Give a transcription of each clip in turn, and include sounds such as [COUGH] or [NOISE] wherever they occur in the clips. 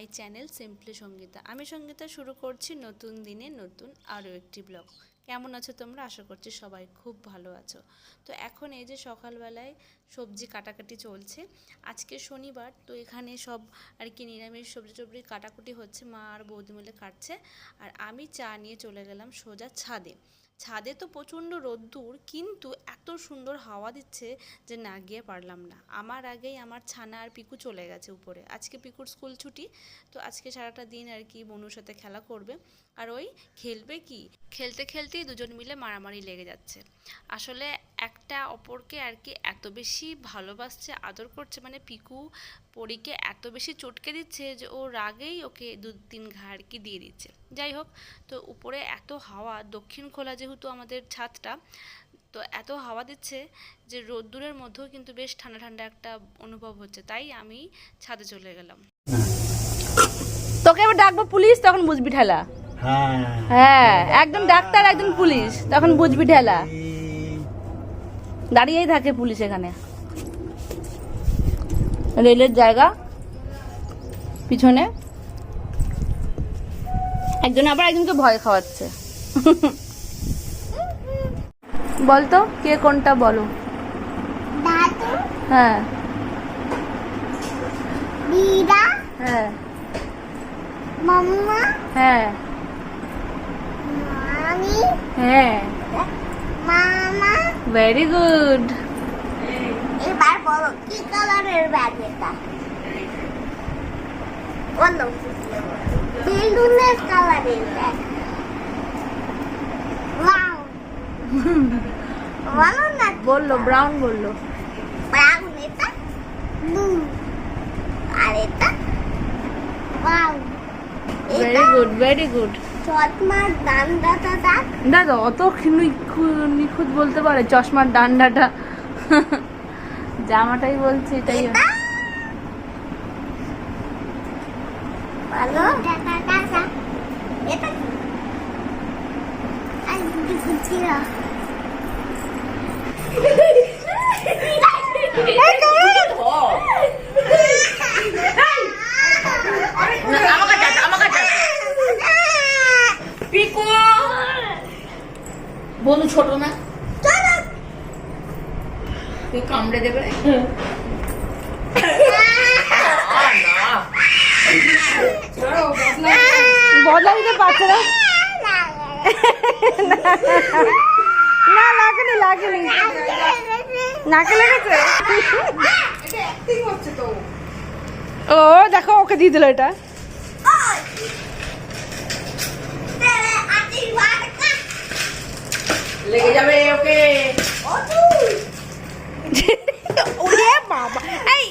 My channel simply Sangeeta. আমি সঙ্গীতা শুরু করছি নতুন দিনে নতুন আরও একটি ব্লগ। কেমন আছো তোমরা? আশা করছি সবাই খুব ভালো আছো। তো এখন এই যে সকালবেলায় সবজি কাটাকাটি চলছে, আজকে শনিবার, তো এখানে সব আর কি নিরামিষ সবজি টবজি কাটাকুটি হচ্ছে, মা আর বৌদি মিলে কাটছে। আর আমি চা নিয়ে চলে গেলাম সোজা ছাদে। ছাদে তো প্রচণ্ড রোদ্দুর, কিন্তু এত সুন্দর হাওয়া দিচ্ছে যে না গিয়ে পারলাম না। আমার আগেই আমার ছানা আর পিকু চলে গেছে উপরে। আজকে পিকুর স্কুল ছুটি, তো আজকে সারাটা দিন আর কি বনুর সাথে খেলা করবে। আর ওই খেলবে কি? খেলতে খেলতেই দুজন মিলে মারামারি লেগে যাচ্ছে। আসলে একটা অপরকে আর কি এত বেশি ভালোবাসছে, আদর করছে মানে পিকু পরীকে এত বেশি চটকে দিচ্ছে যে ও রাগেই ওকে দু তিন ঘা আর কি দিয়ে দিচ্ছে। যাই হোক, তো উপরে এত হাওয়া, দক্ষিণ খোলা যেহেতু আমাদের ছাদটা, তো এত হাওয়া দিচ্ছে যে রোদ্দুরের মধ্যেও কিন্তু বেশ ঠান্ডা ঠান্ডা একটা অনুভব হচ্ছে। তাই আমি ছাদে চলে গেলাম। তোকে এবার ডাকবো পুলিশ, তখন বুঝবি ঠেলা। হ্যাঁ একজন ডাক্তার একজন পুলিশ, তখন বুঝবি ঠেলা। দাঁড়িয়েই থাকে পুলিশ এখানে। রেলের জায়গা, পিছনে। একজন আবার একজনকে ভয় খাওয়াচ্ছে। বলতো কে কোনটা বলো? হ্যাঁ। হ্যাঁ। মাম্মা? হ্যাঁ। মামি? হ্যাঁ। মামা? ভেরি গুড এবার বলো কি কালারের ব্যাগ এটা? বলো। বলো [LAUGHS] না? বলল ব্রাউন বলল। ব্রাউন এটা? ব্লু আর এটা? Wow very good very good চশমার দেখ। দাদা অত নিখু- নিখুঁত বলতে পারে চশমার ডান্ডাটা [LAUGHS] জামাটাই বলছি এটাই এটা? ভালো। বলু ছোট না তুই কামড়ে দেবে বদলা দিতে পারছে না না লাগেনি লাগেনি নাকে লেগেছে ও দেখো ওকে দিয়ে দিল এটা লেগে যাবে ওকে ওরে বাবা এই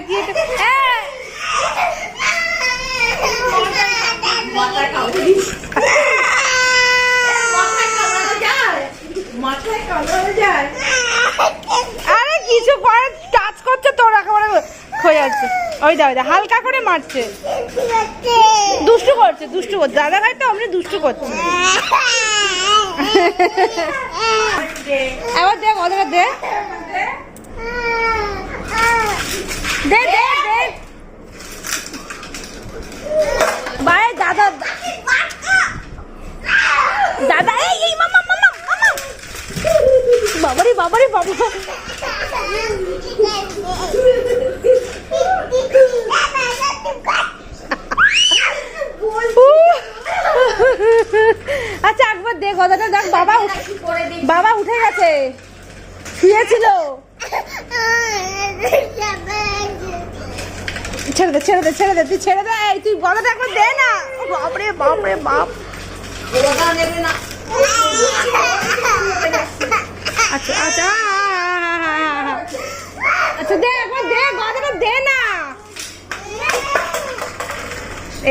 কি এটা- হ্যাঁ! আরে কিছু করে টাচ করছে তোর একেবারে হয়ে যাচ্ছে। ওই দা ওই দা হালকা করে মারছে। করছে, দুষ্টু করছে। দাদা ভাই তো অমনি দুষ্টু করছে। এবার দে মজাটা দে। দে দে দে। দাদা। দাদা, এই এই বাবারে বাবারে বাবা দে গদাটা দেখ, বাবা বাবা উঠে গেছে। শুয়েছিল। ছেড়ে দে ছেড়ে দে ছেড়ে দে, তুই ছেড়ে দে। এই, তুই গদাটা একবার দে না। বাপরে বাপরে বাপ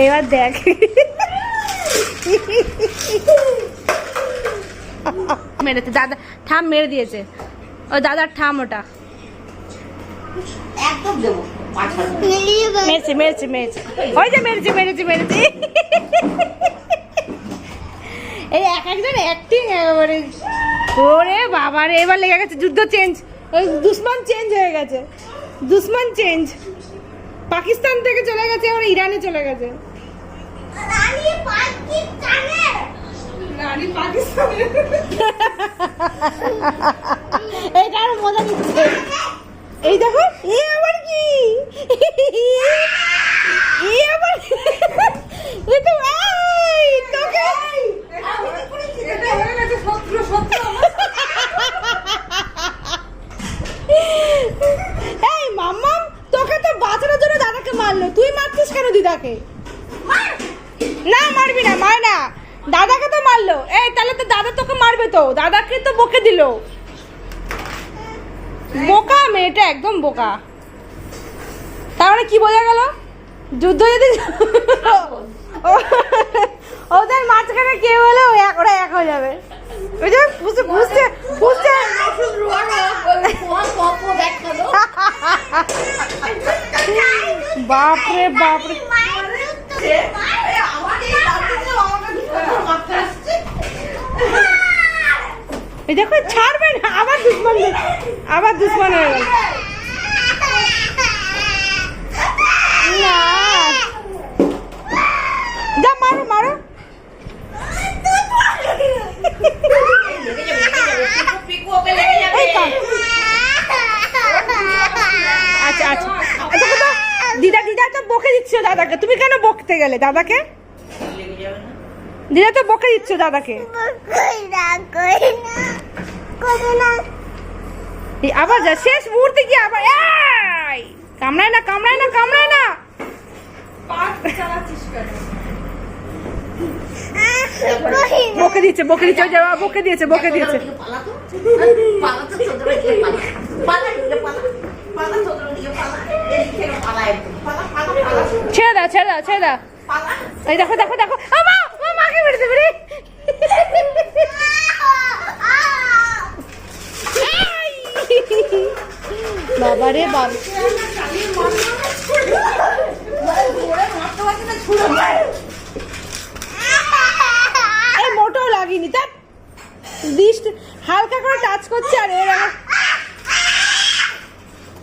এবার দেখ। মেরেছে দাদা ঠাম মেরে দিয়েছে। ও দাদার ঠাম ওটা। একদম দেবো। মেরেছি মেরেছি মেরেছি। ওই যে মেরেছি মেরেছি মেরেছি। এই এক একজন অ্যাক্টিং ওরে রে এবার লেগে গেছে যুদ্ধ চেঞ্জ ওই দুশ্মন চেঞ্জ হয়ে গেছে। দুশ্মন চেঞ্জ পাকিস্তান থেকে চলে গেছে এবার ইরানে চলে গেছে। এইটা আরও মজা নিচ্ছে। এই দেখো এ আবার কি? এ আবার এ তো এই তোকে? এই মাম্মাম তোকে তো বাঁচানোর জন্য দাদাকে মারলো। তুই মারছিস কেন দিদাকে? না মারবি না মার না। দাদাকে মারলো? এই, তাহলে তো দাদা তোকে মারবে তো। দাদাকে তো বকে দিল। বোকা মেয়েটা, একদম বোকা। তার মানে কি বোঝা গেল? যুদ্ধ যদি ওদের মাঝখানে কেউ হলে ওরা এক হয়ে যাবে। বাপরে বাপরে। এই দেখো, ছাড়বে না, আবার দুশ্মন আবার দুশ্মন হয়ে গেল। আচ্ছা আচ্ছা। আচ্ছা দিদা দিদা তো বকে দিচ্ছ দাদাকে। তুমি কেন বকতে গেলে দাদাকে? দিদা তো বকে দিচ্ছ দাদাকে। আবার যা, শেষ মুহূর্তে কি আবার কামড়ায় না কামড়ায় না কামড়ায় না! বকে দিচ্ছে বকে দিচ্ছে, ওই যে আবার বকে দিয়েছে বকে দিয়েছে। ছেড়ে দাও ছেড়ে দাও ছেড়ে দাও। এই দেখো দেখো দেখো। আমা মা মাকে মেরে দেবে রে। বাবা রে বাবা। এই মোটেও লাগেনি তার দৃষ্ট, হালকা করে টাচ করছে আর এর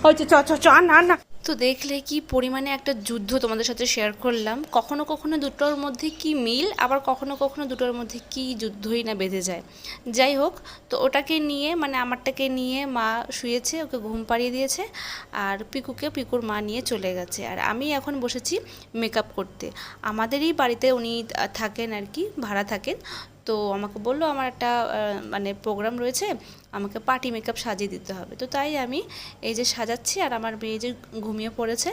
হয়েছে, চ চ চ না না তো দেখলে কি পরিমাণে একটা যুদ্ধ তোমাদের সাথে শেয়ার করলাম। কখনো কখনো দুটোর মধ্যে কি মিল, আবার কখনো কখনো দুটোর মধ্যে কি যুদ্ধই না বেঁধে যায়। যাই হোক, তো ওটাকে নিয়ে মানে আমারটাকে নিয়ে মা শুয়েছে, ওকে ঘুম পাড়িয়ে দিয়েছে, আর পিকুকে পিকুর মা নিয়ে চলে গেছে। আর আমি এখন বসেছি মেকআপ করতে। আমাদেরই বাড়িতে উনি থাকেন আর কি, ভাড়া থাকেন। তো আমাকে বলল, আমার একটা মানে প্রোগ্রাম রয়েছে, আমাকে পার্টি মেকআপ সাজিয়ে দিতে হবে। তো তাই আমি এই যে সাজাচ্ছি আর আমার মেয়ে যে ঘুমিয়ে পড়েছে,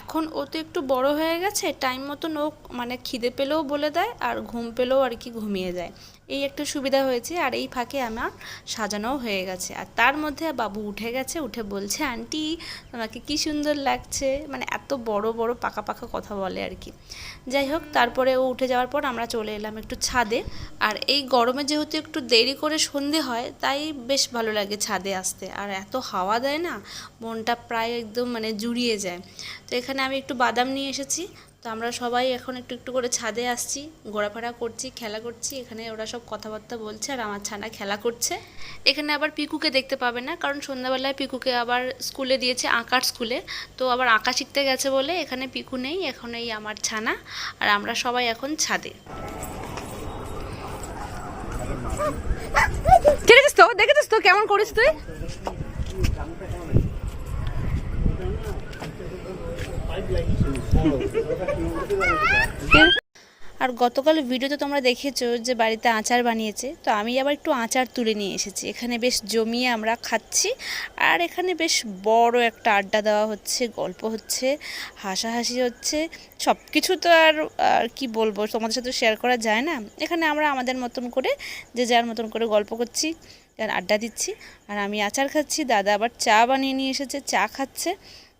এখন ও তো একটু বড় হয়ে গেছে টাইম মতন ও মানে খিদে পেলেও বলে দেয় আর ঘুম পেলেও আর কি ঘুমিয়ে যায়। এই একটা সুবিধা হয়েছে আর এই ফাঁকে আমার সাজানোও হয়ে গেছে। আর তার মধ্যে বাবু উঠে গেছে, উঠে বলছে, আন্টি, তোমাকে কি সুন্দর লাগছে? মানে এত বড় বড়, পাকা পাকা কথা বলে আর কি। যাই হোক, তারপরে ও উঠে যাওয়ার পর আমরা চলে এলাম একটু ছাদে। আর এই গরমে যেহেতু একটু দেরি করে সন্ধে হয়, তাই বেশ ভালো লাগে ছাদে আসতে। আর এত হাওয়া দেয় না, মনটা প্রায় একদম মানে জুড়িয়ে যায়। তো এখানে আমি একটু বাদাম নিয়ে এসেছি তো আমরা সবাই এখন একটু একটু করে ছাদে আসছি, ঘোরাফেরা করছি, খেলা করছি, এখানে ওরা সব কথাবার্তা বলছে আর আমার ছানা খেলা করছে। এখানে আবার পিকুকে দেখতে পাবে না, কারণ সন্ধ্যাবেলায় পিকুকে আবার স্কুলে দিয়েছে আঁকার স্কুলে। তো আবার আঁকা শিখতে গেছে বলে এখানে পিকু নেই, এখন এই আমার ছানা আর আমরা সবাই এখন ছাদে। তো? কেমন করিস তুই? আর গতকাল ভিডিওতে তোমরা দেখেছ যে বাড়িতে আচার বানিয়েছে, তো আমি আবার একটু আচার তুলে নিয়ে এসেছি। এখানে বেশ জমিয়ে আমরা খাচ্ছি, আর এখানে বেশ বড় একটা আড্ডা দেওয়া হচ্ছে, গল্প হচ্ছে, হাসাহাসি হচ্ছে সব কিছু তো আর আর কি বলব, তোমাদের সাথে শেয়ার করা যায় না। এখানে আমরা আমাদের মতন করে, যে যার মতন করে গল্প করছি আড্ডা দিচ্ছি, আর আমি আচার খাচ্ছি, দাদা আবার চা বানিয়ে নিয়ে এসেছে, চা খাচ্ছে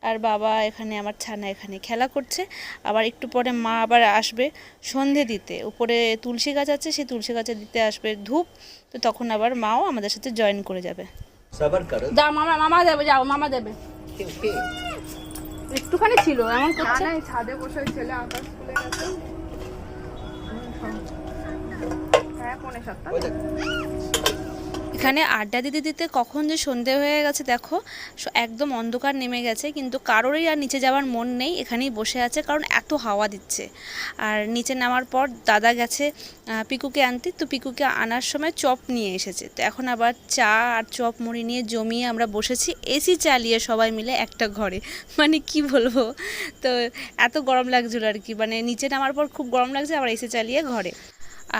আর বাবা এখানে আমার ছানা এখানে খেলা করছে। আবার একটু পরে মা আবার আসবে সন্ধে দিতে। উপরে তুলসী গাছ আছে সেই তুলসী গাছে দিতে আসবে ধূপ। তো তখন আবার মাও আমাদের সাথে জয়েন করে যাবে। যাও মামা মামা দেবে যাও মামা দেবে। একটুখানি ছিল এমন করছে। ছাদে বসে ছেলে আকাশ খুলে গেছে। হ্যাঁ পনেরো সপ্তাহ এখানে আড্ডা দিতে দিতে কখন যে সন্ধে হয়ে গেছে, দেখো একদম অন্ধকার নেমে গেছে, কিন্তু কারোরই আর নিচে যাওয়ার মন নেই, এখানেই বসে আছে, কারণ এত হাওয়া দিচ্ছে। আর নিচে নামার পর দাদা গেছে পিকুকে আনতে, তো পিকুকে আনার সময় চপ নিয়ে এসেছে। তো এখন আবার চা আর চপ মুড়ি নিয়ে জমিয়ে আমরা বসেছি, এসি চালিয়ে সবাই মিলে একটা ঘরে। মানে কি বলব? তো এত গরম লাগছিল আর কি মানে নিচে নামার পর খুব গরম লাগছে, আবার এসি চালিয়ে ঘরে।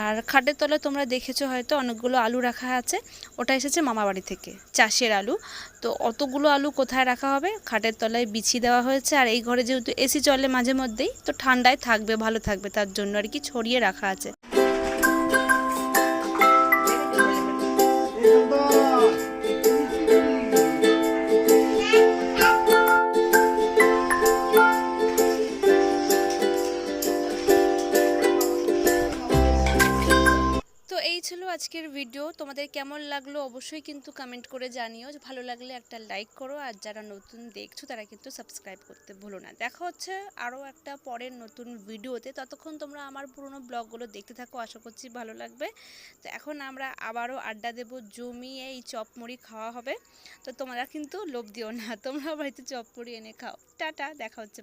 আর খাটের তলায় তোমরা দেখেছ হয়তো অনেকগুলো আলু রাখা আছে। ওটা এসেছে মামাবাড়ি থেকে, চাষের আলু। তো অতগুলো আলু কোথায় রাখা হবে? খাটের তলায় বিছিয়ে দেওয়া হয়েছে আর এই ঘরে যেহেতু এসি চলে মাঝে মধ্যেই, তো ঠান্ডায় থাকবে, ভালো থাকবে, তার জন্য আর কি ছড়িয়ে রাখা আছে। আজকের ভিডিও তোমাদের কেমন লাগল অবশ্যই কিন্তু কমেন্ট করে জানিও। ভালো লাগলে একটা লাইক করো, আর যারা নতুন দেখছ তারা কিন্তু সাবস্ক্রাইব করতে ভুলো না। দেখা হচ্ছে আরও একটা পরের নতুন ভিডিওতে ততক্ষণ তোমরা আমার পুরনো ব্লগগুলো দেখতে থাকো, আশা করছি ভালো লাগবে। তো এখন আমরা আবারও আড্ডা দেবো জমিয়ে এই চপ মুড়ি খাওয়া হবে। তো তোমরা কিন্তু লোভ দিও না তোমরা বাড়িতে চপ মুড়ি এনে খাও। টাটা, দেখা হচ্ছে।